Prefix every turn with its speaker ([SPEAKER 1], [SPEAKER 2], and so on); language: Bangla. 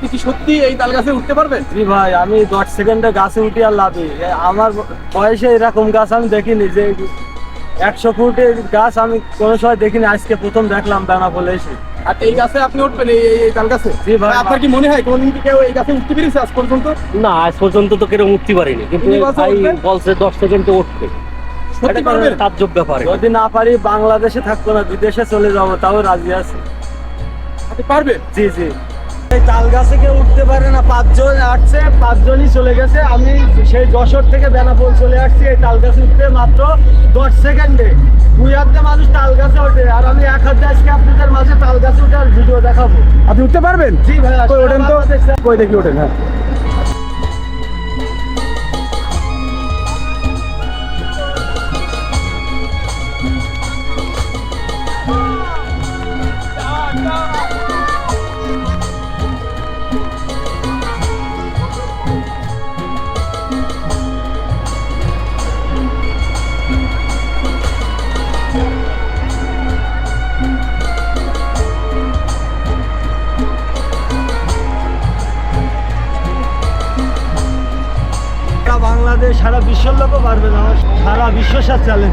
[SPEAKER 1] আপনি কি সত্যি এই তাল গাছে উঠতে পারবেন?
[SPEAKER 2] জি ভাই আমি দশ সেকেন্ডে গাছে উঠি আর লাভি আমার বয়সে এরকম গাছ আমি দেখিনি যে একশো ফুটের গাছ আমি কোনো সময় দেখিনি। আজকে প্রথম দেখলাম বেনাপোলে এসে।
[SPEAKER 1] আর এই গাছে আপনি উঠবেন এই এই- তাল গাছে?
[SPEAKER 2] জি ভাই।
[SPEAKER 1] আপনার কি মনে হয় কোনদিন কি কেউ এই গাছে উঠতে পেরেছে আজ পর্যন্ত?
[SPEAKER 3] না আজ পর্যন্ত তো কেউ উঠতে পারিনি। কিন্তু ভাই বলছে দশ সেকেন্ডে উঠবে। তাজ্জব ব্যাপারে
[SPEAKER 2] যদি না পারি বাংলাদেশে থাকব না বিদেশে চলে যাব তাও রাজি আছে।
[SPEAKER 1] পারবেন?
[SPEAKER 2] জি জি। তাল গাছে কেউ উঠতে পারে না। পাঁচজন আসছে পাঁচজনই চলে গেছে। আমি সেই যশোর থেকে বেনাপোল চলে আসছি এই তাল গাছে উঠতে মাত্র দশ সেকেন্ডে। দুই হাতে মানুষ তাল গাছে ওঠে। আর আমি এক হাতে আজকে আপনাদের মাঝে তাল গাছে উঠে আর ভিডিও দেখাবো।
[SPEAKER 1] আপনি উঠতে পারবেন?
[SPEAKER 2] জি ভাই
[SPEAKER 1] ওঠেন তো? কই দেখি ওঠেন হ্যাঁ।
[SPEAKER 2] বাংলাদেশ সারা বিশ্বের লোকও পারবে না। সারা বিশ্ব সাথে চ্যালেঞ্জ